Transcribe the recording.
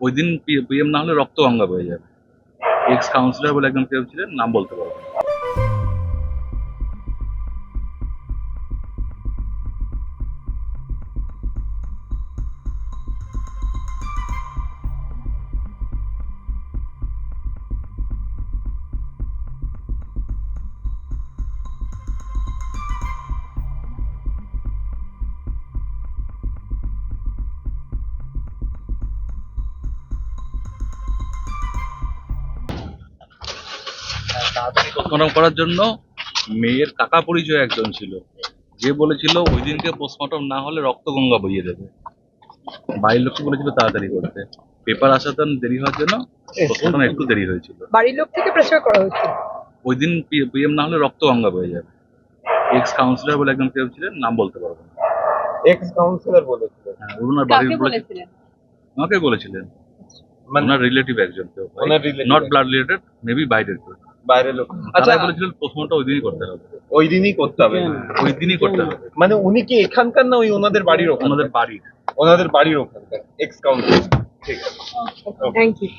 ওই দিন পিএম না হলে রক্ত গঙ্গা বয়ে যাবে। এক্স কাউন্সিলর বলে একজন কেউ ছিলেন, নাম বলতে পারব পোস্টমর্টম করার জন্য মেয়ের কাকা পরিচয় একজন ছিল। যে বলেছিল ওই দিনকে পোস্টমর্টম না হলে রক্ত গঙ্গা বইয়ে দেবে। বাড়ির লোককে বলেছিল তাড়াতাড়ি করতে। পেপার আসাতে দেরি হওয়ার জন্য পোস্টমর্টম একটু দেরি হয়েছিল। বাড়ির লোক থেকে প্রেসার করা হচ্ছে ওই দিন পিএম না হলে রক্ত গঙ্গা বয়ে যাবে। এক্স কাউন্সিলর বলে একজন কেউ ছিলেন নাম বলতে পারব না। এক্স কাউন্সিলর বলেছিলেন। হ্যাঁ ওনার বাড়ির বলেছিলেন? আমাকে বলেছিলেন। মানে ওনার রিলেটিভ একজন কেউ নট ব্লাড রিলেটেড মেবি বাইরের কেউ বাইরের লোক। আচ্ছা। বলেছিলেন প্রথমটা ওই দিনই করতে হবে। ওই দিনই করতে হবে ওই দিনই করতে হবে। মানে উনি কি এখানকার না ওই ওনাদের বাড়ির ওনাদের বাড়ির। ওনাদের বাড়ির ওখানকার এক্স কাউন্সিলর ঠিক আছে। Thank you